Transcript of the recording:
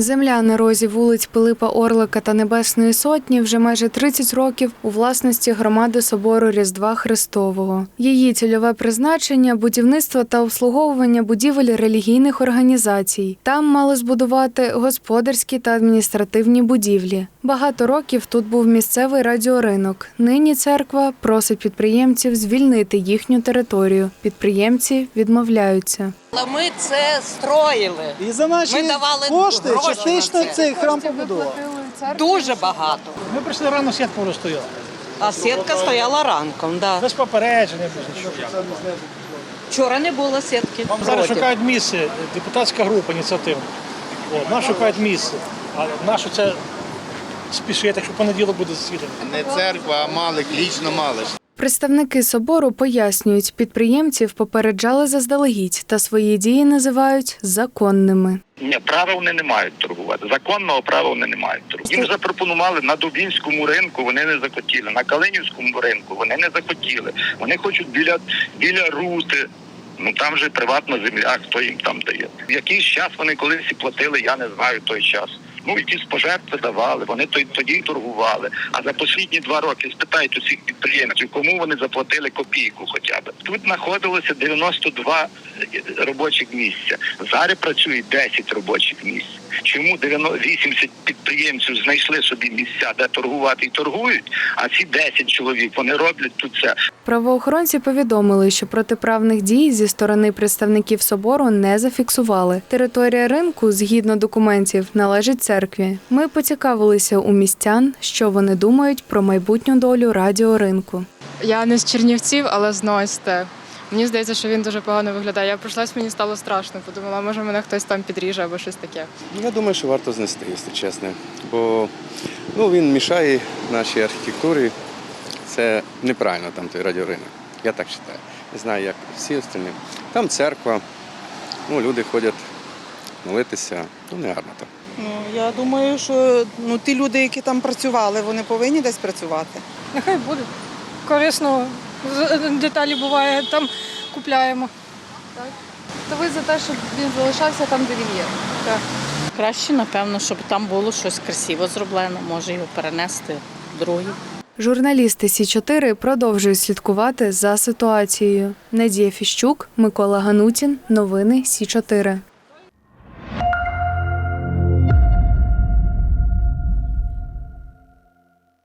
Земля на розі вулиць Пилипа Орлика та Небесної Сотні вже майже 30 років у власності громади собору Різдва Христового. Її цільове призначення будівництво та обслуговування будівель релігійних організацій. Там мали збудувати господарські та адміністративні будівлі. Багато років тут був місцевий радіоринок. Нині церква просить підприємців звільнити їхню територію. Підприємці відмовляються. Але ми це строїли. І за наші Ми давали кошти гроші частично на це. цей храм побудував. Дуже багато. Ми прийшли рано сітку розстояли. А сітка стояла ранком. Да. Без попередження, без нічого. Вчора не було сітки. Вам зараз Проти. шукають місце, депутатська група ініціативна. От, нас шукають місце. А нащо це спішити, якщо понеділок буде засідання? Не церква, а малик, лічно малиш. Представники собору пояснюють, підприємців попереджали заздалегідь та свої дії називають законними. Ні, права вони не мають торгувати. Законного права вони не мають торгувати. Їм запропонували на Дубінському ринку, вони не захотіли. На Калинівському ринку вони не захотіли. Вони хочуть біля біля рути. Ну там же приватна земля, хто їм там дає. В якийсь час вони колись і платили, я не знаю той час. Ну якісь пожертви давали, вони то- тоді й торгували. А за останні два роки спитайте усіх підприємців, кому вони заплатили копійку хоча б. Тут знаходилося 92 робочих місця. Зараз працює 10 робочих місць. Чому 90 80 підприємців знайшли собі місця, де торгувати і торгують, а ці 10 чоловік вони роблять тут це. Правоохоронці повідомили, що протиправних дій зі сторони представників собору не зафіксували. Територія ринку, згідно документів, належить церкві. Ми поцікавилися у містян, що вони думають про майбутню долю радіоринку. Я не з Чернівців, але з Носте. Мені здається, що він дуже погано виглядає. Я пройшлась, мені стало страшно. Подумала, може мене хтось там підріже або щось таке. Я думаю, що варто знести, якщо чесно. Бо ну, він мішає нашій архітектурі. Це неправильно там той радіоринок. Я так вважаю. Не знаю, як всі остальні. Там церква, ну, люди ходять молитися. Ну, не гарно так. Ну, я думаю, що ну, ті люди, які там працювали, вони повинні десь працювати. Нехай буде. Корисно деталі буває, там купляємо. То ви за те, щоб він залишався там, де він є? Краще, напевно, щоб там було щось красиво зроблено, може його перенести в другий. Журналісти Сі 4 продовжують слідкувати за ситуацією. Надія Фіщук, Микола Ганутін. Новини Сі 4